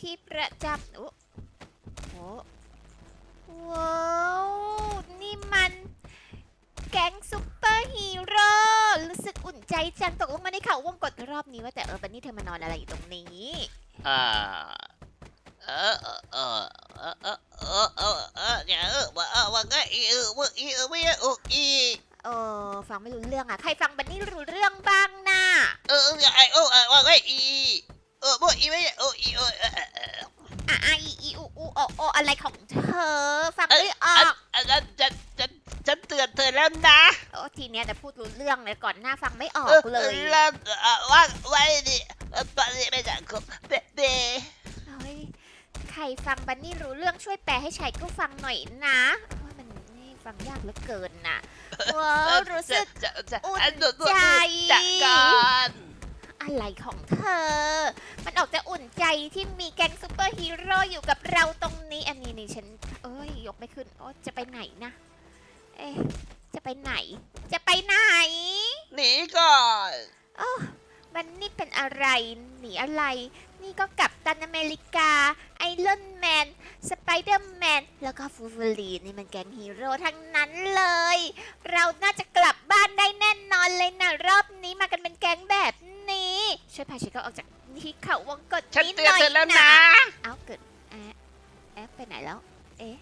ที่ประจำโอ้โหว้าวนี่มันแก๊งซุปเปอร์ฮีโร่รู้สึกอุ่นใจจังตกลงมาในข่าววงกดรอบนี้ว่าแต่เออบันนี่เธอมานอนอะไรอยู่ตรงนี้ อ่าเออเออเออเออเออเออเออเนี่ยเออว่าเออว่าไงเออว่อเออไม่โออเออฟังไม่รู้เรื่องอะใครฟังบันนี่รู้เรื่องบ้างน่ะเออไอโอว่าไงออ ออว่าอีไม่โออีเออเออเอออะอะอีอีอูอูโอโออะไรของเธอฟังไม่อออันกอันนั้นฉันฉันฉันเตือนเธอแล้วนะโอ้ทีเนี้ยแต่พูดรู้เรื่องเลยก่อนหน้าฟังไม่ออเอกอเลยแล้วเออว่าไว้ดิเออตอนนี้ไม่จัดครบเด็ดเดเฮ้ยใครฟังบันนี่รู้เรื่องช่วยแปลให้ชายก็ฟังหน่อยนะว่ามันนี่ฟังยากเหลือเกินน่ะว้าวรู้สึกจะจะอุ่นอันนู้นใจจัดการอะไรของเธอ มันออกจะอุ่นใจที่มีแก๊งซูเปอร์ฮีโร่อยู่กับเราตรงนี้อันนี้นี่ฉัน เอ้ย ยกไม่ขึ้นโอ้จะไปไหนนะ เอ๊ะจะไปไหน จะไปไหน หนีก่อนโอ้มันนี่เป็นอะไร หนีอะไร นี่ก็กลับตันอเมริกา ไอรอนแมน สไปเดอร์แมน แล้วก็ฟูฟูลีนนี่มันแก๊งฮีโร่ทั้งนั้นเลย เราน่าจะกลับบ้านได้แน่นอนเลยนะ รอบนี้มากันเป็นแก๊งแบบนี้ ช่วยพาชิคก็ออกจากที่เขาวงกดฉันนี้เตืหอนน่อยเธอแล้วนะนะ เอาเกิดแอะแอะไปไหนแล้ว เอ๊ะ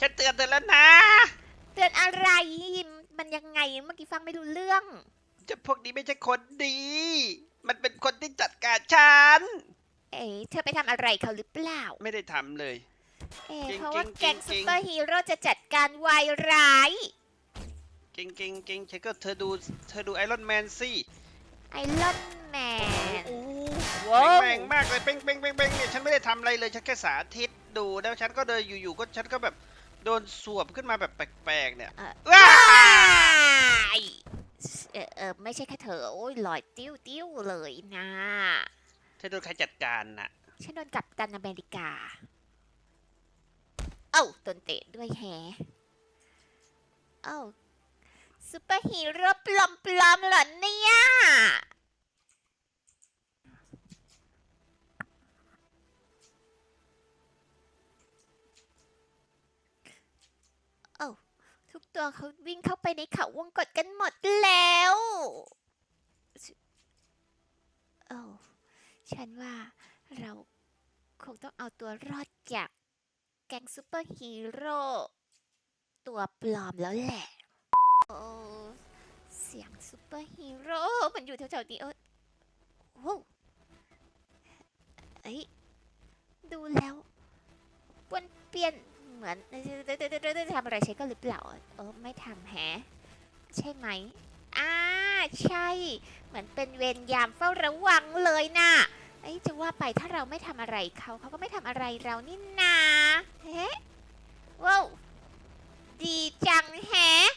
ฉันเตือนเธอแล้วนะ เตือนอะไรมันยังไงเมื่อกี้ฟังไม่รู้เรื่อง เจะพวกนี้ไม่ใช่คนดี มันเป็นคนที่จัดการฉัน เอ๊ะเธอไปทำอะไรเขาหรือเปล่า ไม่ได้ทำเลย เอ๊ะเก่งเพราะว่าเก่แก๊งงเก่ซูงเปอร์ฮีโร่จะจัดการวายร้าย เก่งเก่งเก่งฉันก็เธอดู เธอดูไอรอนแมนสิ ไอรอนแมนโอ้ว้าวแม่งมากเลยเป้งเป้งเป้งเป้งเนี่ยฉันไม่ได้ทำอะไรเลยฉันแค่สาธิตดูแล้วฉันก็เดินอยู่ๆก็ฉันก็แบบโดนสวบขึ้นมาแบบแปลกๆเนี่ยเอ่อว้าว้ายเออเออไม่ใช่แค่เธอ โอ้ยลอยติ้วติ้วเลยนะเธอโดนใครจัดการน่ะฉันโดนกัปตันอเมริกา เอ้าตนเตะด้วยแฮะเอ้า ซูเปอร์ฮีโร่ปลอมปลอมๆเหรอเนี่ย เอ้าทุกตัวเขาวิ่งเข้าไปในเขาวงกฏกันหมดแล้ว เอ้าฉันว่าเราคงต้องเอาตัวรอดจากแก๊งซูเปอร์ฮีโร่ตัวปลอมแล้วแหละ เสียงซูเปอร์ฮีโร่ มันอยู่แถวๆนี้เออโอ้เอ้ย ดูแล้วปวนเปลี่ยนเหมือนทำอะไรใช้ก็หรือเปล่า เออ ไม่ทำแฮะใช่ไหมอ่าใช่ เหมือนเป็นเวรยามเฝ้าระวังเลยนะเอ้จะว่าไปถ้าเราไม่ทำอะไรเขาเขาก็ไม่ทำอะไรเรานี่นาเฮ้ว้าวดีจังแฮะ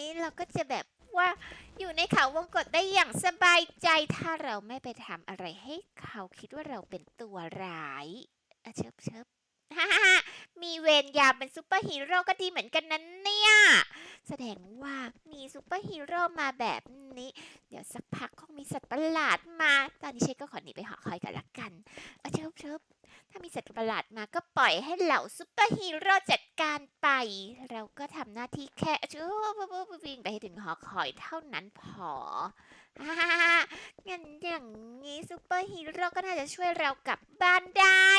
นี้เราก็จะแบบว่าอยู่ในเขาวงกฏได้อย่างสบายใจถ้าเราไม่ไปทำอะไรให้เขาคิดว่าเราเป็นตัวร้ายเชิบเชิบฮ่าฮ่ามีเวรยามเป็นซูเปอร์ฮีโร่ก็ดีเหมือนกันนั้นเนี่ย แสดงว่ามีซูเปอร์ฮีโร่มาแบบนี้ เดี๋ยวสักพักคงมีสัตว์ประหลาดมา ตอนนี้เชคก็ขอหนีไปหอคอยกันละกันเอาเชิบ เชิบถ้ามีสัตว์ประหลาดมาก็ปล่อยให้เหล่าซูเปอร์ฮีโร่จัดการไป เราก็ทำหน้าที่แค่ชูวิ่งไปให้ถึงหอคอยเท่านั้นพองั้นอย่างนี้ซูเปอร์ฮีโร่ก็น่าจะช่วยเรากลับบ้านได้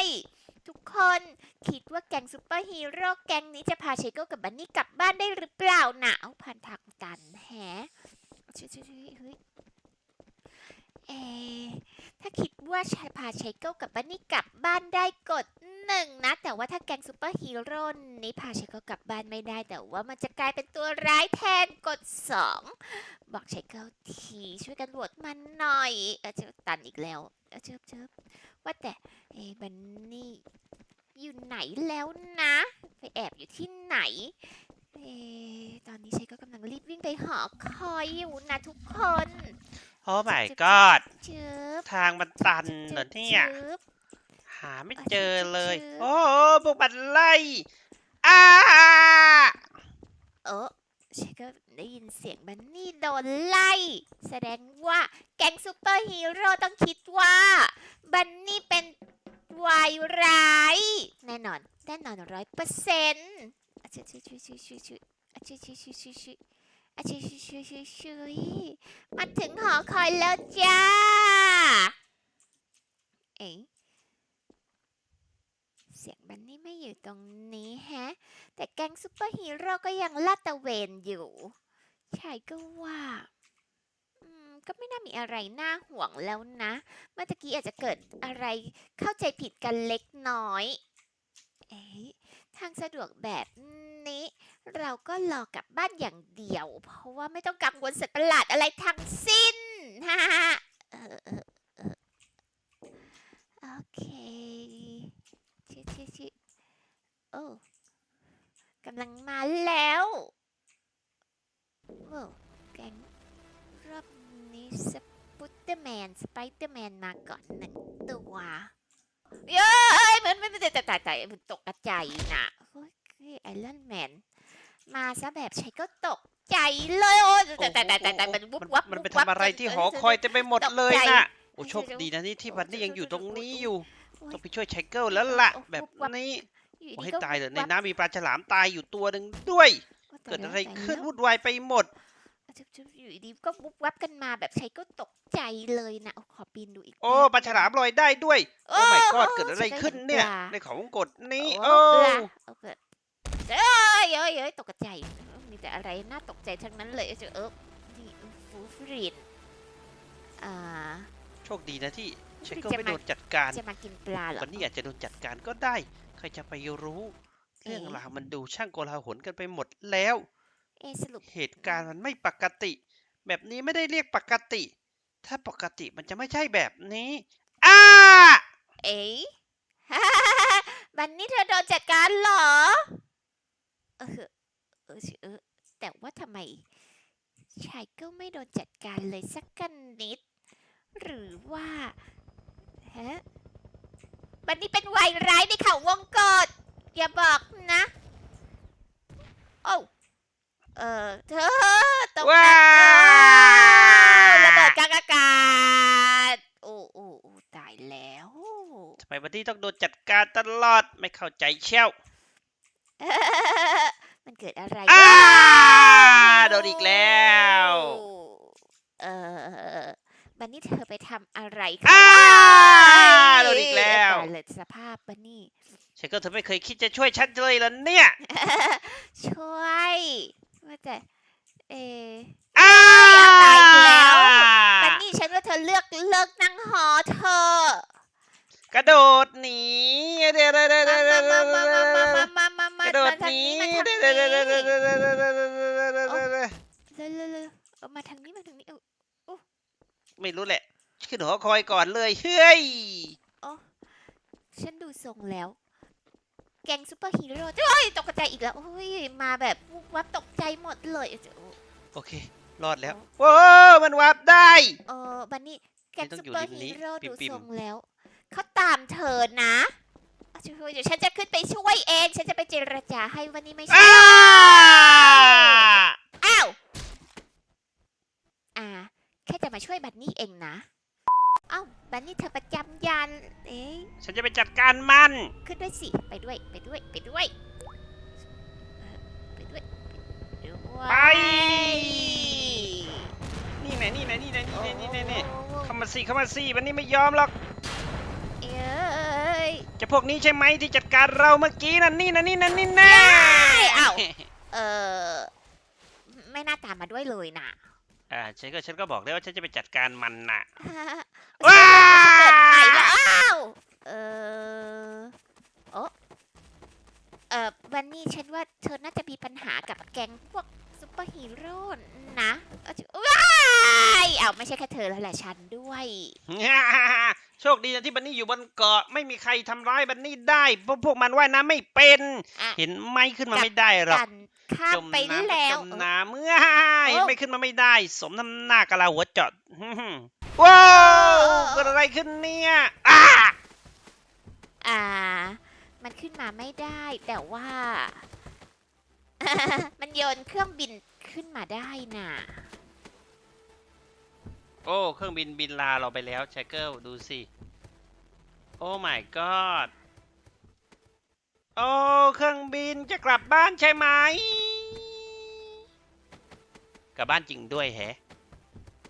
ทุกคนคิดว่าแก๊งซูเปอร์ฮีโร่แก๊งนี้จะพาเชโก้กับบันนี่กลับบ้านได้หรือเปล่านะเอาพันทางตันแฮะช่วยช่วยช่วยเฮ้ย เอ ถ้าคิดว่าชายพาเชโก้ากับบันนี่กลับบ้านได้กดหนึ่งนะ แต่ว่าถ้าแก๊งซูเปอร์ฮีโร่นี้พาเชโก้ากลับบ้านไม่ได้ แต่ว่ามันจะกลายเป็นตัวร้ายแทนกดสองบอกเชโก้าทีช่วยกันโหวตมันหน่อย เออเจอตันอีกแล้ว เออเชิบเชิบว่าแต่เอบันนี่อยู่ไหนแล้วนะ ไปแอบอยู่ที่ไหนเอตอนนี้เชก็กำลังรีบวิ่งไปหอคอยอยู่นะทุกคน โอ้ my god เจืบทางมันตันเหรอเนี่ยจึ๊บหาไม่เจอเลยจืดโอ้โหพวกมันไล่อ้าเออเชก็ได้ยินเสียงบันนี่โดนไล่ แสดงว่าแก๊งซูเปอร์ฮีโร่ต้องคิดว่าบันนี่เป็นวายร้าย แน่นอน แน่นอนร้อยเปอร์เซ็นต์อะชิชิชิชิชิชิอะชิชิชิชิชิอะชิชิชิชิชิมาถึงหอคอยแล้วจ้า เอ๊ะเสียงบันนี่ไม่อยู่ตรงนี้ฮะ แต่แก๊งซูเปอร์ฮีโร่ก็ยังลาดตะเวนอยู่ ใช่ก็ว่าอืมก็ไม่น่ามีอะไรน่าห่วงแล้วนะ เมื่อกี้อาจจะเกิดอะไรเข้าใจผิดกันเล็กน้อย เอ๊ะทางสะดวกแบบนี้ เราก็รอกลับบ้านอย่างเดียว เพราะว่าไม่ต้องกังวลสัตว์ประหลาดอะไรทั้งสิ้นฮ่าฮ่าเออเออเออโอเคชิชิชิโอ้กำลังมาแล้วโอ้แกงรอบนี้สปุตเตอร์แมนสไปเดอร์แมนมาก่อนหนึ่งตัวเย้ยมันไม่ไม่แต่แต่แต่มันตกกระใจน่ะโอ้ยไอรอนแมน มาซะแบบใช้ก็ตกใจเลยโอ้ยแต่แต่แต่แต่แต่มันวุบวับมันไปวุบวับทำอะไรที่หอคอยเต็มไปหมดเลยน่ะโอ้โชคดีนะนี่ที่บันนี่ยังอยู่ตรงนี้อยู่ ต้องไปช่วยไชเกิลแล้วล่ะแบบนี้อยู่โอ้ดีให้ก็ตายเลยวุบในวับน้ำมีปลาฉลามตายอยู่ตัวหนึ่งด้วยโอ้ตายเกิดแล้วอะไรตายขึ้นแล้ววุ่นวายไปหมดจุ๊บจุ๊บอยู่ดีก็วุบวับกันมาแบบใช้ก็ตกใจเลยนะโอ้ขอปีนดูอีก โอ้แป๊บปลาฉลามลอยได้ด้วย โอ้โอ้ไม่กอดโอ้เกิดอะไรฉัก็ขึ้นห็เนี่ยปลาในเขาวงกดนี้โอ้โอ้ปลา เอาเกิดเอ้ยเอ้ยเอ้ยตกใจ มีแต่อะไรน่าตกใจทั้งนั้นเลยเจอเออนี่ฟูฟรีนอ่าโชคดีนะที่ไชเกิลจะไม่มาโดนจัดการจะมากินปลาเหรอวันนี้อาจจะโดนจัดการก็ได้ ใครจะไปรู้เอ๊ะเรื่องราวมันดูช่างโกลาหลกันไปหมดแล้ว เอะสรุปเหตุการณ์มันไม่ปกติ แบบนี้ไม่ได้เรียกปกติ ถ้าปกติมันจะไม่ใช่แบบนี้อ้าเอ๊ะบันนี่เธอโดนจัดการเหรอ เออเออเออแต่ว่าทำไมชายก็ไม่โดนจัดการเลยสักกันนิด หรือว่าฮะบันนี่เป็นวายร้ายในเขาวงกฏอย่าบอกนะ โอ้เออเธอตกว้าน้ำระเบิดกลางอากาศ โอ้โอ้ตายแล้วทำไมวันนี้ต้องโดนจัดการตลอดไม่เข้าใจเชี่ยว มันเกิดอะไรอ้าขึ้นโดนอีกแล้ว เออบันนี่เธอไปทำอะไรอ้าเยโดนอีกแล้ว ตายเลยสภาพบันนี่เชคเกิลเธอไม่เคยคิดจะช่วยฉันเลยเหรอเนี่ย ช่วยว่าแต่เอออ้าตายแล้ว บันนี่ฉันว่าเธอเลือกเลิกนั่งหอเธอะ กระโดดหนีเดเดเดเดเดเดกระโดดหนีเดเดเดเดเดเดเดเออมาทางนี้มาทางนี้เออโอ้ไม่รู้แหละ ขึ้นหอคอยก่อนเลยเฮ้ยอ๋อฉันดูทรงแล้ว แกงซูเปอร์ฮีโร่เฮ้ยตกใจอีกแล้วเฮ้ยมาแบบวับตกใจหมดเลยโอเครอดแล้วโอ้มันวับได้เออบันนี่แกงซูเปอร์ฮีโร่ดูทรงแล้ว เขาตามเธอนะอะช่วยเดี๋ยวฉันจะขึ้นไปช่วยเอง ฉันจะไปเจรจาให้วันนี้ไม่ใช่อ้าอ้าว อ่า แค่จะมาช่วยบันนี่เองนะ เอ้า บันนี่เธอประจำยาน เอ๊ะ ฉันจะไปจัดการมัน ขึ้นด้วยสิ ไปด้วย ไปด้วย ไปด้วยเออไปด้วย ไปด้วย ไป นี่ไหนนี่ไหนนี่ไหนนี่ไหนนี่ไหนนี่เข้ามาสิเข้ามาสิวันนี้ไม่ยอมหรอกเอ้ย จะพวกนี้ใช่ไหมที่จัดการเราเมื่อกี้นั่นนี่นะนี่นะนี่นะเอ้า เออไม่น่าตามมาด้วยเลยนะอ่าฉันก็ฉันก็บอกแล้วว่าฉันจะไปจัดการมันน่ะว้าว้าเกิดใหม่แล้วอ้าวเออโอ้เออวันนี้ฉันว่าเธอน่าจะมีปัญหากับแก๊งพวกซุปเปอร์ฮีโร่นะเอ้าว้ายเอ้าไม่ใช่แค่เธอแล้วแหละฉัน ด้วยโชคดีนะที่บันนี่อยู่บนเกาะไม่มีใครทำร้ายบันนี่ได้เพราะพวกมันว่ายน้ำไม่เป็น อะ เห็นไหมขึ้นมาไม่ได้หรอก กันข้ามจมไปน้ำก็แล้วจมน้ำเมื่อเออไม่ขึ้นมาไม่ได้ สมน้ำหน้ากะลาหัวเจอดว้าวเกิดอะไรขึ้นเนี่ยอ้าอ่า มันขึ้นมาไม่ได้ แต่ว่า มันโยนเครื่องบินขึ้นมาได้น่ะ โอ้เครื่องบินบินลาเราไปแล้วแชเกิลดูสิ โอ้ my god โอ้ เครื่องบินจะกลับบ้านใช่ไหม กลับบ้านจริงด้วยแฮะ